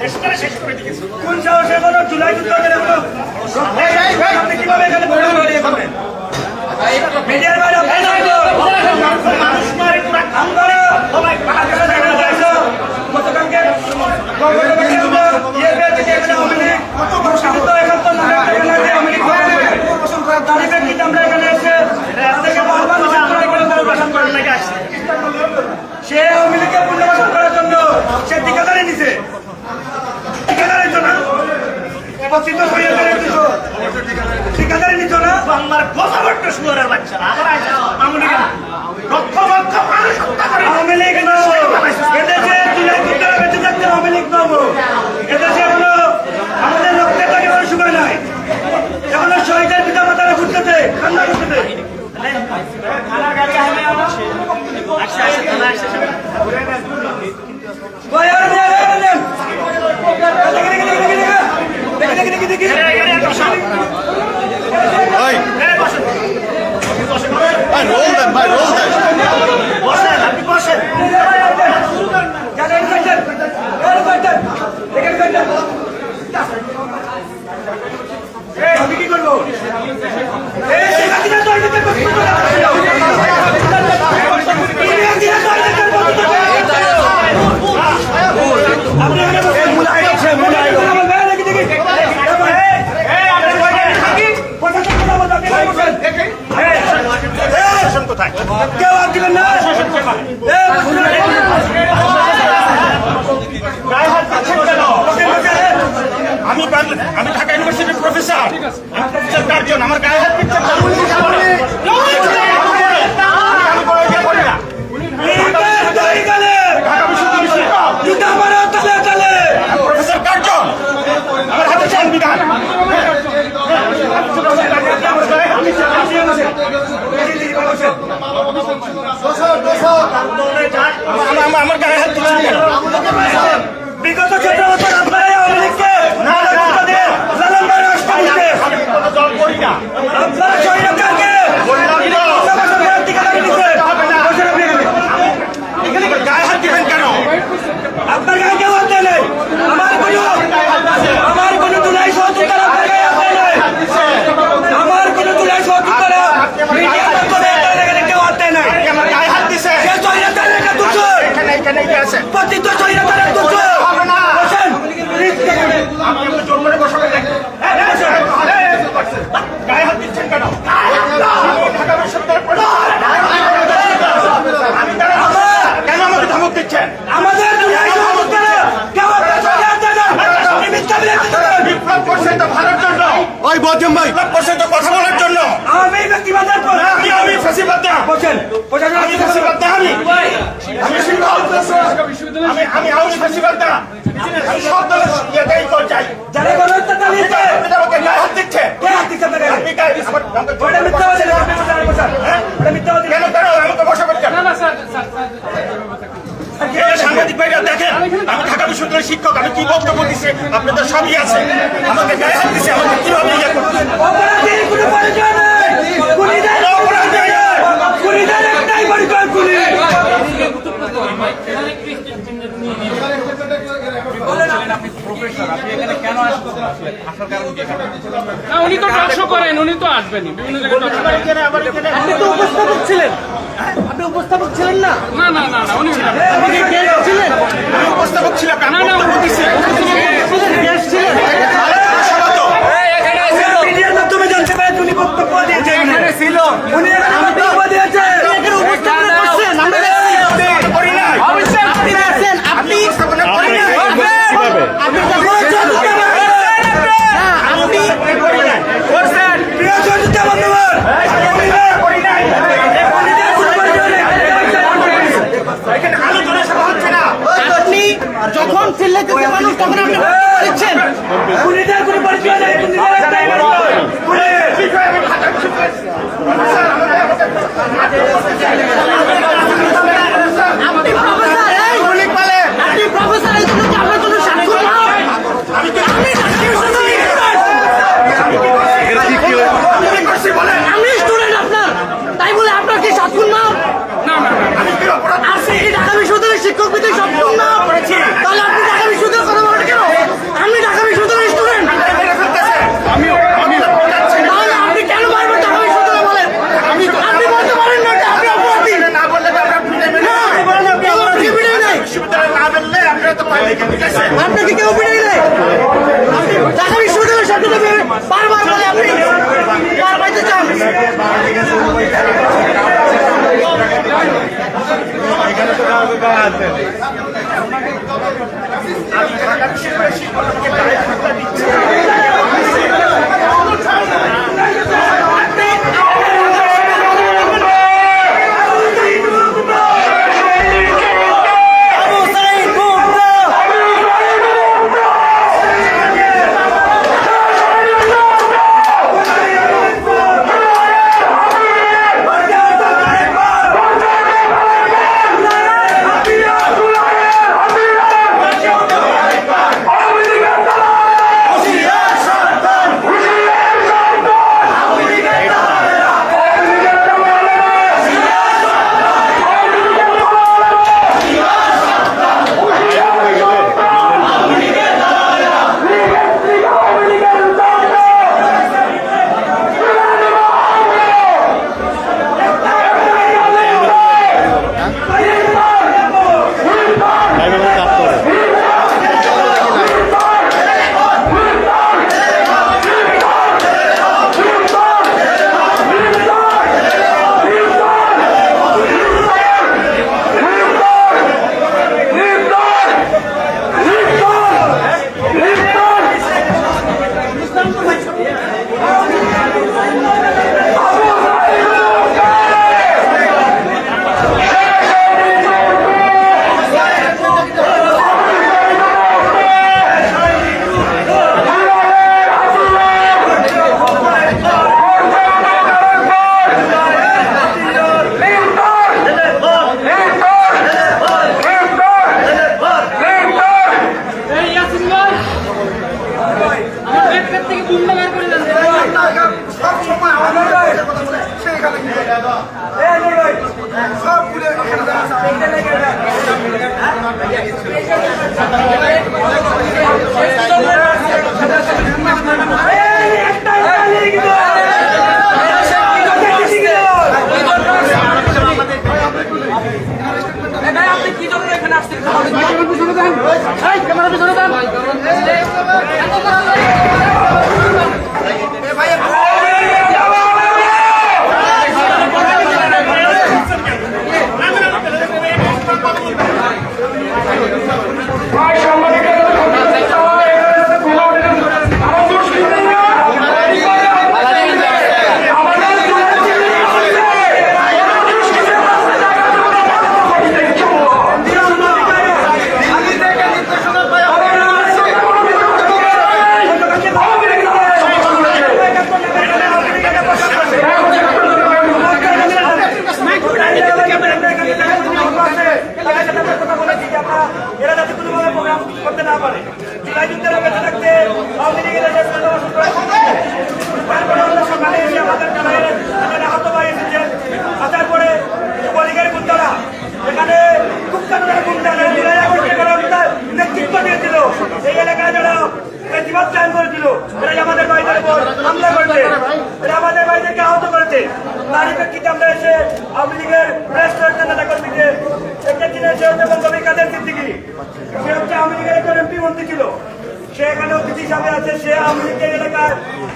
শেষ করে দিয়েছে কোন সাহসে কোনো একত্রিত হয়ে করে নিত না? বাংলার কথাবার্তা শুয়ারের বাচ্চা। আবার আমি না এদেশে তুলে তুলে আমাদের রক্তের টাকা কোনো সময় নাই। এখনও শহীদের পিতা মাতারা ঘুরতেছে কান্না করতেছে। আচ্ছা আচ্ছা কেউ আর দিবেন না? আমি ঢাকা ইউনিভার্সিটির প্রফেসর। আমি প্রফেসর আমার গায়ে হাত পিচ্ছেন সংবিধান। বলেছেন মোয়াজ্জেম ভাই। পর্যন্ত কথা বলার জন্য। আমি ব্যক্তিবাদার পর আমি আমি ফাঁসিবাদা বলেন প্রশাসন আমি ফাঁসিবাদা আমি। আমি আমি আমি আউশ ফাঁসিবাদা আমি সব দলের এটাই কর যাই যারা গণহত্যা চালিয়েছে। এটা আমাকে গায়ে হাত দিচ্ছে কে হাত দিচ্ছে আপনাকে? আপনি গায়ে আমার একজন শিক্ষক আমি কি বক্তব্য দিচ্ছি আপনাদের সবই আছে। আমাকে গায়ে দিচ্ছে আমাকে কীভাবে ইয়ে করতে উনি তো আসবেন উনি তো উপস্থাপক ছিলেন। আপনি উপস্থাপক ছিলেন না? না না না উনি আপনি গেস্ট ছিলেন? আমি উপস্থাপক ছিলাম না না উনি ছিলেন। গেস্ট ছিলেন? মিডিয়ার মাধ্যমে জানতে পারে উনি বক্তব্য দিয়েছেন। উনি বক্তব্য দিয়েছেন। এখানে তো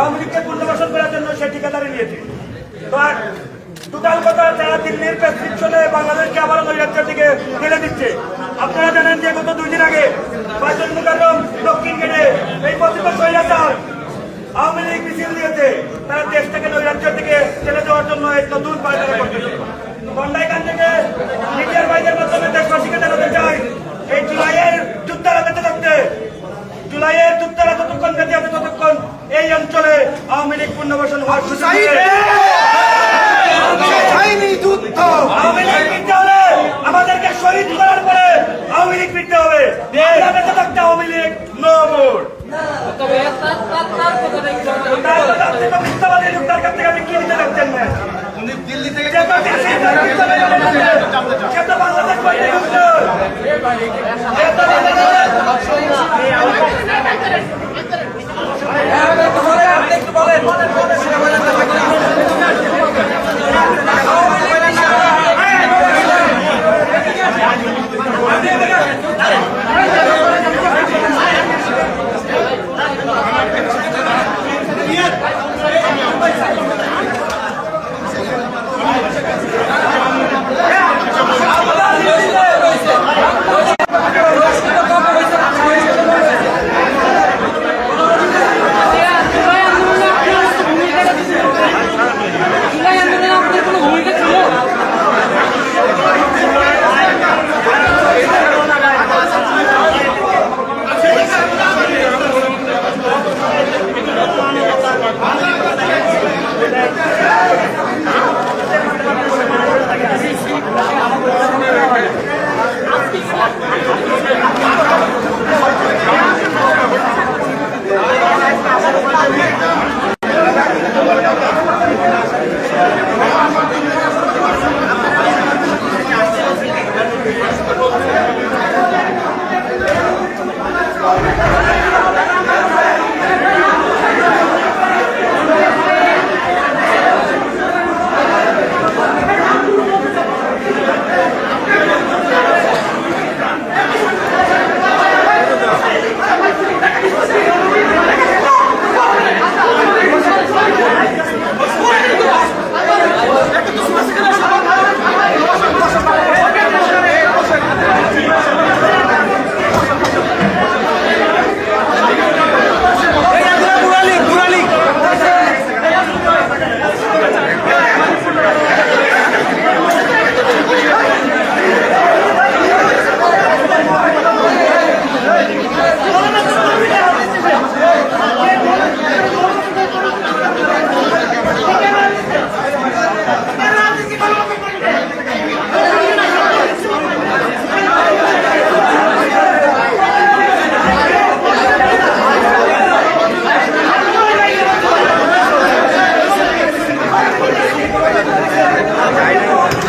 আওয়ামী লীগকে পুনর্বাসন করার জন্য সে ঠিকাদারি নিয়েছে। তো আর টোটাল কথা তারা দিল্লির প্রেসক্রিপশনে বাংলাদেশকে আবারও নৈরাজ্যের দিকে ঠেলে দিচ্ছে। আপনারা জানেন যে গত দুই দিন আগে বাইতুল মুকাররম দক্ষিণ গেটে এই পতিত স্বৈরাচার আওয়ামী লীগ মিছিল দিয়েছে তারা দেশ থেকে নৈরাজ্যের দিকে ঠেলে দেওয়ার জন্য এই নতুন পায়তারা করতেছে। বন্ডাইকান থেকে মিডিয়ার বাইদের মাধ্যমে দেশবাসীকে জানাতে চাই, এই জুলাইয়ের যুদ্ধারা বেঁচে থাকতে জুলাইয়ের যুদ্ধারা ততক্ষণ বেঁচে আছে ততক্ষণ এই অঞ্চলে আওয়ামী লীগ পুনর্বাসন হওয়ার সুযোগ আওয়ামী লীগ ফিরতে হলে আমাদেরকে শহীদ করার পরে আওয়ামী লীগ ফিরতে হবে। আমরা বেঁচে থাকতে আওয়ামী লীগ নো মোর তার তার মিথ্যাবাদী যুক্তার কাছ থেকে আপনি কি নিতে যাচ্ছেন না। উনি দিল্লি থেকে আপনি একটু বলেন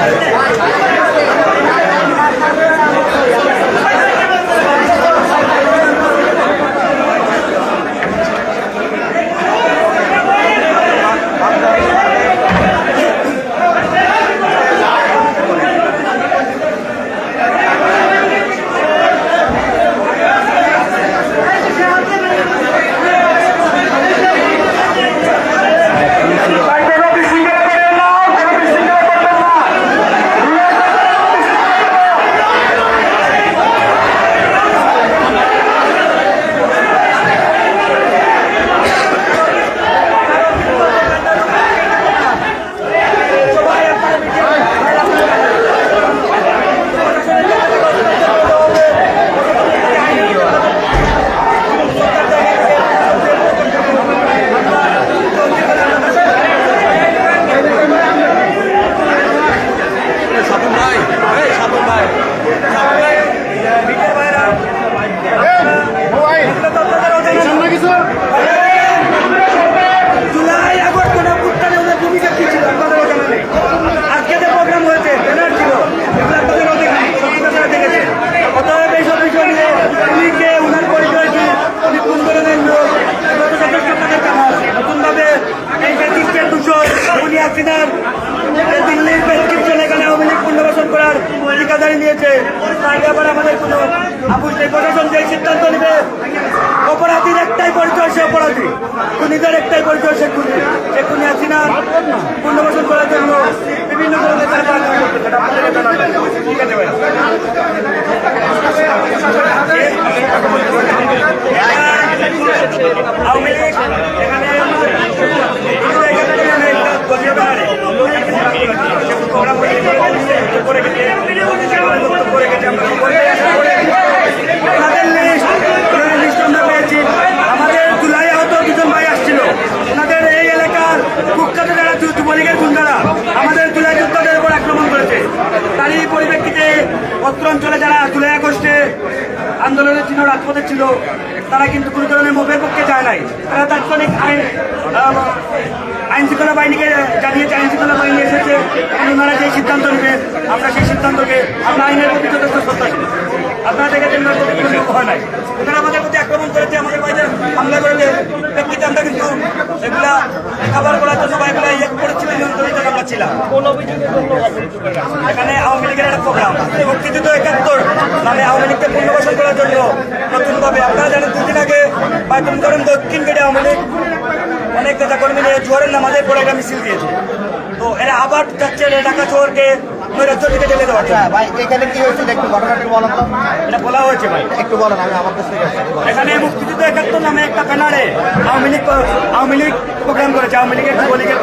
vai, vai. খুনিদের একটাই পরিচয়, সে খুনি। সে খুনি হাসিনার পুনর্বাসন করার জন্য বিভিন্ন ধরনের এখানে আমরা পেয়েছি আমাদের জুলাই আহত দুজন ভাই আসছিল ওনাদের এই এলাকার কুখ্যাত যারা যু- যুবলীগের গুন্ডারা আমাদের জুলাই যোদ্ধাদের উপর আক্রমণ করেছে তারই পরিপ্রেক্ষিতে অত্র অঞ্চলে যারা জুলাই আগস্টে আন্দোলনের ছিল রাজপথে ছিল, তারা কিন্তু কোনো ধরনের মুভের পক্ষে যায় নাই। তারা তাৎক্ষণিক আইন আইন শৃঙ্খলা বাহিনীকে জানিয়েছে আইন শৃঙ্খলা বাহিনী এসেছে ওনারা যে সিদ্ধান্ত নেবে, আমরা সেই সিদ্ধান্তকে, আমরা আইনের প্রতি যথেষ্ট শ্রদ্ধাশীল আপনারা দেখেছেন ভয় নাই। ওখানে আমাদের প্রতি আক্রমণ করেছে, আমাদের বাইরে হামলা করেছে ব্যক্তিতে আমরা কিন্তু এগুলা খাবার করার জন্য বা এগুলা ইয়ে আমরা ছিলাম এখানে আওয়ামী লীগের একটা প্রোগ্রাম মুক্তিযুদ্ধ একাত্তর নামে আওয়ামী লীগকে পুনর্বাসন করার জন্য নতুনভাবে আপনারা জানেন দুদিন আগে বা তুমি ধরেন দক্ষিণ গেটে আওয়ামী লীগ অনেক নেতা কর্মী নিয়ে জোয়ারের নামাজের পরে একটা মিছিল দিয়েছে। তো এরা আবার যাচ্ছে ঢাকা শহরকে নৈরাজ্য দিকে ঠেলে ভাই এখানে কি হয়েছিল? একটু ঘটনাটা তো। এটা বলা হয়েছে ভাই। একটু বলেন আমি আমার কাছ এখানে মুক্তিযুদ্ধ একাত্তর নামে একটা ব্যানারে আওয়ামী লীগ আওয়ামী লীগ প্রোগ্রাম করেছে আওয়ামী লীগের যুবলীগের।